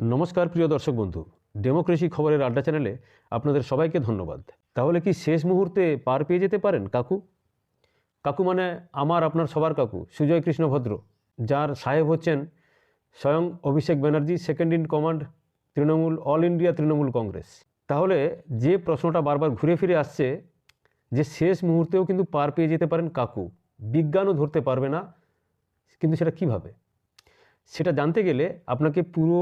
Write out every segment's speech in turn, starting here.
নমস্কার, প্রিয় দর্শক বন্ধু। ডেমোক্রেসি খবরের আড্ডা চ্যানেলে আপনাদের সবাইকে ধন্যবাদ। তাহলে কি শেষ মুহূর্তে পার পেয়ে যেতে পারেন কাকু? কাকু মানে আমার, আপনার সবার কাকু, সুজয় কৃষ্ণ ভদ্র, যার সাহেব হচ্ছেন স্বয়ং Abhishek Banerjee, second in command, Trinamool, all India Trinamool Congress. তাহলে যে প্রশ্নটা বারবার ঘুরে ফিরে আসছে, যে শেষ মুহূর্তেও কিন্তু পার পেয়ে যেতে পারেন কাকু, বিজ্ঞানও ধরতে পারবে না, কিন্তু সেটা কীভাবে? সেটা জানতে গেলে আপনাকে পুরো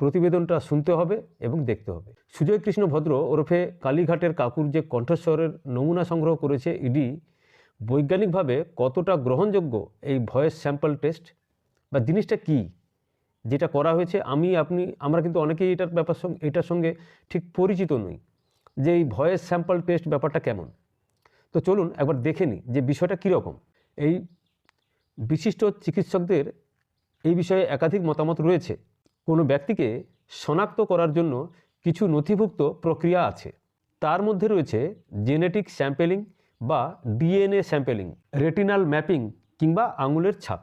প্রতিবেদনটা শুনতে হবে এবং দেখতে হবে। সুজয় কৃষ্ণ ভদ্র ওরফে কালীঘাটের কাকুর যে কণ্ঠস্বরের নমুনা সংগ্রহ করেছে ইডি, বৈজ্ঞানিকভাবে কতটা গ্রহণযোগ্য এই ভয়েস স্যাম্পল টেস্ট বা জিনিসটা কি, যেটা করা হয়েছে, আমি, আপনি, আমরা কিন্তু অনেকেই এটার ব্যাপার সঙ্গে, এটার সঙ্গে ঠিক পরিচিত নই যে এই ভয়েস স্যাম্পল টেস্ট ব্যাপারটা কেমন। তো চলুন একবার দেখে নিই যে বিষয়টা কীরকম। এই বিশিষ্ট চিকিৎসকদের এই বিষয়ে একাধিক মতামত রয়েছে। কোনো ব্যক্তিকে শনাক্ত করার জন্য কিছু নথিভুক্ত প্রক্রিয়া আছে। তার মধ্যে রয়েছে জেনেটিক স্যাম্পেলিং বা ডিএনএ স্যাম্পেলিং, রেটিনাল ম্যাপিং কিংবা আঙুলের ছাপ।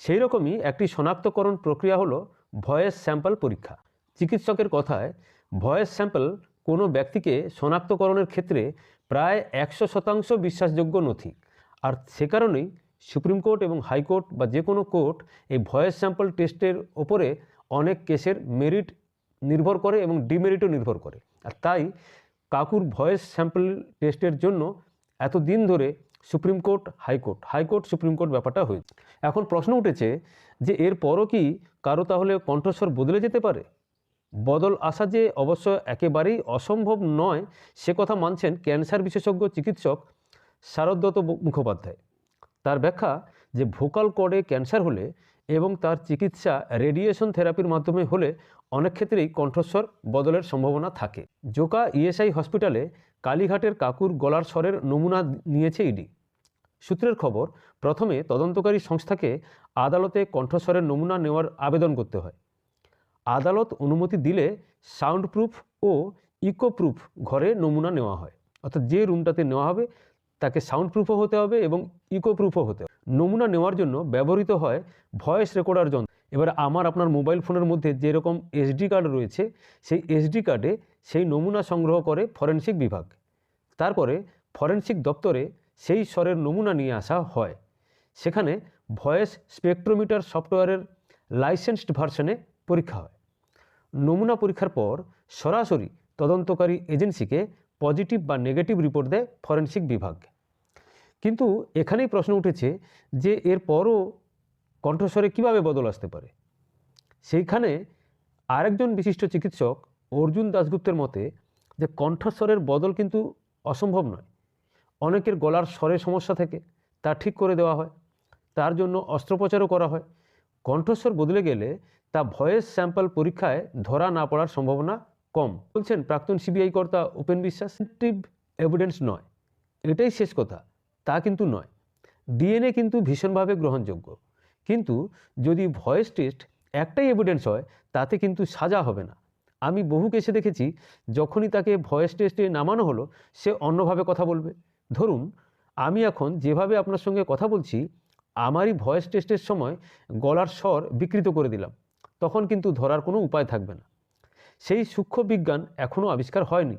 সেই রকমই একটি শনাক্তকরণ প্রক্রিয়া হলো ভয়েস স্যাম্পল পরীক্ষা। চিকিৎসকের কথায়, ভয়েস স্যাম্পল কোনো ব্যক্তিকে শনাক্তকরণের ক্ষেত্রে প্রায় একশো শতাংশ বিশ্বাসযোগ্য নথি। আর সে কারণেই সুপ্রিম কোর্ট এবং হাইকোর্ট বা যে কোনো কোর্ট এই ভয়েস স্যাম্পল টেস্টের ওপরে অনেক কেসের মেরিট নির্ভর করে এবং ডিমেরিটও নির্ভর করে। আর তাই কাকুর ভয়েস স্যাম্পল টেস্টের জন্য এত দিন ধরে supreme court high court high court supreme court ব্যাপারটা হয়েছে এখন প্রশ্ন উঠেছে যে এর পরও কি কারও তাহলে কণ্ঠস্বর বদলে যেতে পারে? বদল আসা যে অবশ্য একেবারেই অসম্ভব নয়, সে কথা মানছেন ক্যান্সার বিশেষজ্ঞ চিকিৎসক শারদত্ত মুখোপাধ্যায়। তার ব্যাখ্যা যে ভোকাল কর্ডে ক্যান্সার হলে এবং তার চিকিৎসা রেডিয়েশন থেরাপির মাধ্যমে হলে অনেক ক্ষেত্রেই কণ্ঠস্বর বদলের সম্ভাবনা থাকে। জোকা ইএসআই হসপিটালে কালীঘাটের কাকুর গলার স্বরের নমুনা নিয়েছে ইডি। সূত্রের খবর, প্রথমে তদন্তকারী সংস্থাকে আদালতে কণ্ঠস্বরের নমুনা নেওয়ার আবেদন করতে হয়। আদালত অনুমতি দিলে সাউন্ড প্রুফ ও ইকোপ্রুফ ঘরে নমুনা নেওয়া হয়। অর্থাৎ যে রুমটাতে নেওয়া হবে তাকে সাউন্ড প্রুফও হতে হবে এবং ইকো প্রুফও হতে হবে। নমুনা নেওয়ার জন্য ব্যবহৃত হয় ভয়েস রেকর্ডার যন্ত্র। এবার আমার আপনার মোবাইল ফোনের মধ্যে যেরকম এসডি কার্ড রয়েছে, সেই এসডি কার্ডে সেই নমুনা সংগ্রহ করে ফরেনসিক বিভাগ। তারপরে ফরেনসিক দপ্তরে সেই স্বরের নমুনা নিয়ে আসা হয়। সেখানে ভয়েস স্পেকট্রোমিটার সফটওয়্যারের লাইসেন্সড ভার্সনে পরীক্ষা হয়। নমুনা পরীক্ষার পর সরাসরি তদন্তকারী এজেন্সিকে পজিটিভ বা নেগেটিভ রিপোর্ট দেয় ফরেনসিক বিভাগ। কিন্তু এখানেই প্রশ্ন উঠেছে যে এর পরও কণ্ঠস্বরে কীভাবে বদল আসতে পারে? সেইখানে আরেকজন বিশিষ্ট চিকিৎসক অর্জুন দাশগুপ্তের মতে যে কণ্ঠস্বরের বদল কিন্তু অসম্ভব নয়। অনেকের গলার স্বরে সমস্যা থাকে তা ঠিক করে দেওয়া হয়, তার জন্য অস্ত্রোপচারও করা হয়। কণ্ঠস্বর বদলে গেলে তা ভয়েস স্যাম্পল পরীক্ষায় ধরা না পড়ার সম্ভাবনা কম। বলছেন, প্রাক্তন সিবিআই কর্তা উপেন বিশ্বাস এভিডেন্স নয়। এটাই শেষ কথা, তা কিন্তু নয়। ডিএনএ কিন্তু ভীষণভাবে গ্রহণযোগ্য। কিন্তু যদি ভয়েস টেস্ট একটাই এভিডেন্স হয়, তাতে কিন্তু সাজা হবে না। আমি বহু কেসে দেখেছি, যখনই তাকে ভয়েস টেস্টে নামানো হলো, সে অন্যভাবে কথা বলবে। ধরুন, আমি এখন যেভাবে আপনার সঙ্গে কথা বলছি, আমারই ভয়েস টেস্টের সময় গলার স্বর বিকৃত করে দিলাম। তখন কিন্তু ধরার কোনো উপায় থাকবে না। সেই সূক্ষ্ম বিজ্ঞান এখনও আবিষ্কার হয়নি।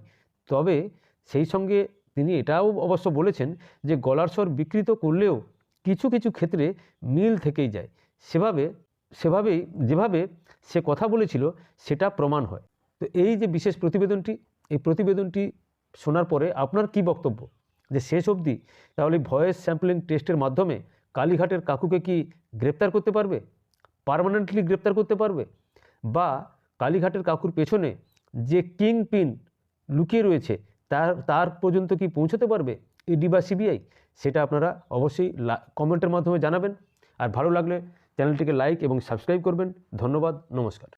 তবে সেই সঙ্গে তিনি এটাও অবশ্য বলেছেন যে গলার স্বর বিকৃত করলেও কিছু কিছু ক্ষেত্রে মিল থেকেই যায়। সেভাবে, সেভাবেই, যেভাবে সে কথা বলেছিল সেটা প্রমাণ হয়। তো এই যে বিশেষ প্রতিবেদনটি, এই প্রতিবেদনটি শোনার পরে আপনার কি বক্তব্য? যে শেষ অবধি তাহলে ভয়েস স্যাম্পলিং টেস্টের মাধ্যমে কালীঘাটের কাকুকে কি গ্রেপ্তার করতে পারবে? পার্মানেন্টলি গ্রেপ্তার করতে পারবে? বা কালীঘাটের কাকুর পেছনে যে কিং পিন লুকিয়ে রয়েছে, তার তার পর্যন্ত কি পৌঁছতে পারবে ইডি বা সিবিআই? সেটা আপনারা অবশ্যই কমেন্টের মাধ্যমে জানাবেন। আর ভালো লাগলে চ্যানেলটিকে লাইক এবং সাবস্ক্রাইব করবেন। ধন্যবাদ, নমস্কার।